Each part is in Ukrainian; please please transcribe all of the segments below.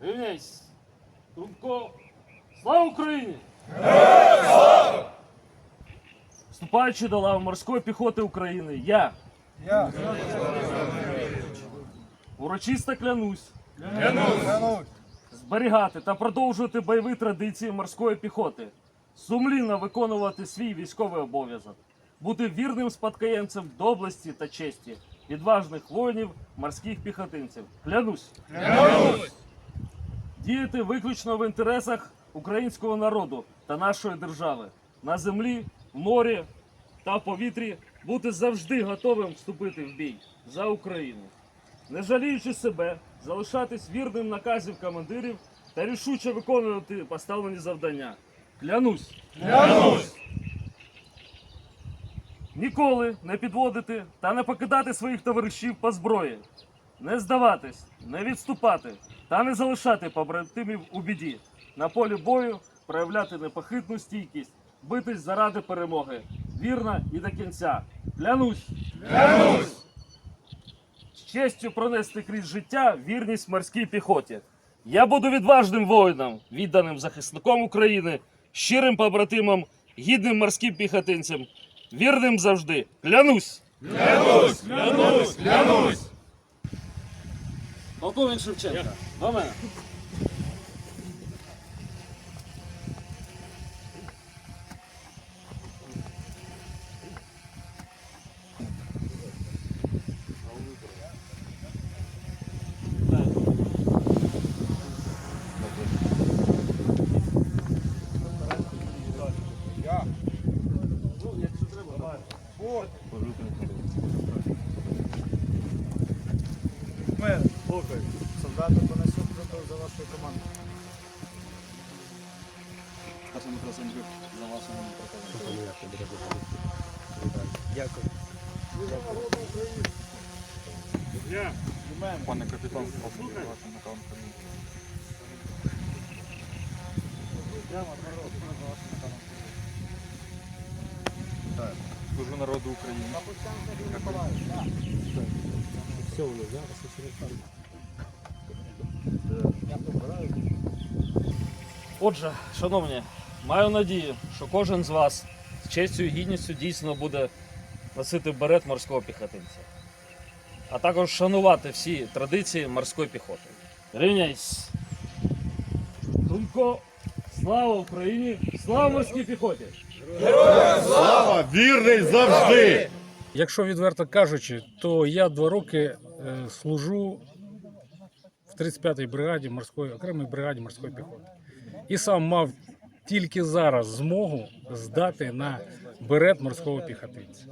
Рівняйсь! Трубко! Слава Україні! Вступаючи до лав морської піхоти України, я Я. урочисто клянусь Клянусь. зберігати та продовжувати бойові традиції морської піхоти, сумлінно виконувати свій військовий обов'язок, бути вірним спадкоємцем доблесті та честі, відважних воїнів морських піхотинців. Клянусь! Клянусь. Діяти виключно в інтересах українського народу та нашої держави на землі, в морі та в повітрі, бути завжди готовим вступити в бій за Україну, не жаліючи себе, залишатись вірним наказів командирів та рішуче виконувати поставлені завдання. Клянусь! Клянусь. Ніколи не підводити та не покидати своїх товаришів по зброї, не здаватись, не відступати та не залишати побратимів у біді. На полі бою проявляти непохитну стійкість, битись заради перемоги. Вірно і до кінця. Клянусь! Клянусь. З честю пронести крізь життя вірність морській піхоті. Я буду відважним воїном, відданим захисником України, щирим побратимом, гідним морським піхотинцем, вірним завжди. Клянусь! Клянусь. Клянусь. Клянусь. Полковник Шевченка, до мене. Ми, слухай, солдати понесуть трупи за вашою командою. Дякую. Пане капітан, послухайте вашим наказом. Служу народу України. Отже, шановні, маю надію, що кожен з вас з честю і гідністю дійсно буде носити берет морського піхотинця, а також шанувати всі традиції морської піхоти. Рівняйсь! Думко! Слава Україні! Слава морській піхоті! Слава вірний завжди! Якщо відверто кажучи, то я два роки е, служу в 35-й бригаді морської окремій бригаді морської піхоти. І сам мав тільки зараз змогу здати на берет морського піхотинця.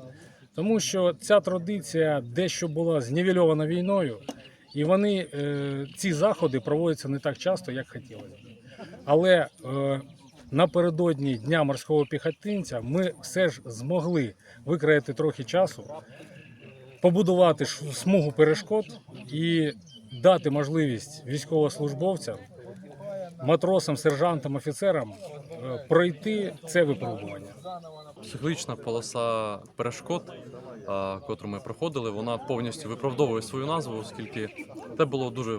Тому що ця традиція дещо була знівельована війною, і вони е, ці заходи проводяться не так часто, як хотілося. Але е, напередодні Дня морського піхотинця ми все ж змогли викраїти трохи часу, побудувати смугу перешкод і дати можливість військовослужбовцям, матросам, сержантам, офіцерам е, пройти це випробування. Психологічна полоса перешкод, котру ми проходили, вона повністю виправдовує свою назву, оскільки це було дуже,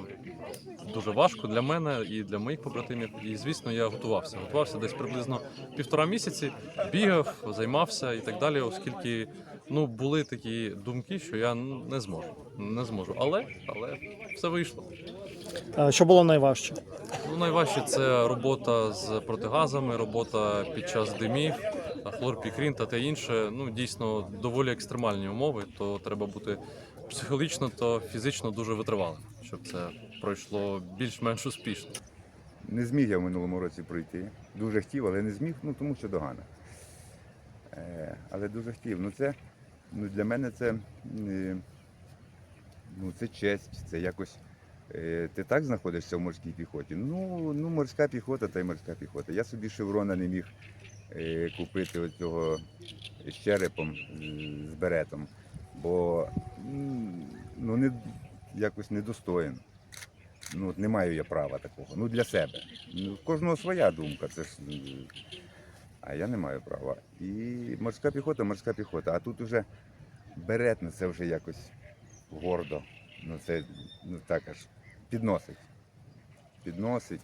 дуже важко для мене і для моїх побратимів. І звісно, я готувався. Готувався десь приблизно півтора місяці, бігав, займався і так далі, оскільки ну були такі думки, що я не зможу. Не зможу. Але, але все вийшло. Що було найважче? Ну, найважче це робота з протигазами, робота під час димів, хлорпікрін та те інше. Ну дійсно доволі екстремальні умови, то треба бути психологічно та фізично дуже витривалим, щоб це пройшло більш-менш успішно. Не зміг я в минулому році пройти. Дуже хотів, але не зміг, ну тому що догана. Е, але дуже хотів. Ну це ну, для мене це, е, ну, це честь, це якось. е, Ти так знаходишся в морській піхоті? Ну, ну, морська піхота та й морська піхота. Я собі шеврона не міг е, купити оцього з черепом, з- беретом, бо ну, не, якось недостоин. Ну, не маю я права такого. Ну, для себе. Ну, кожного своя думка. Це ж, а я не маю права. І морська піхота, морська піхота. А тут уже беретно, це вже якось гордо. Ну, це ну, так аж підносить. підносить.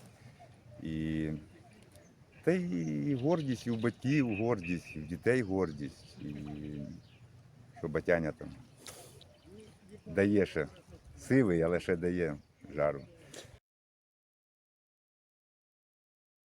І, та й гордість і у батьків гордість, і в дітей гордість. І що батяня там дає ще сили, але ще дає жару.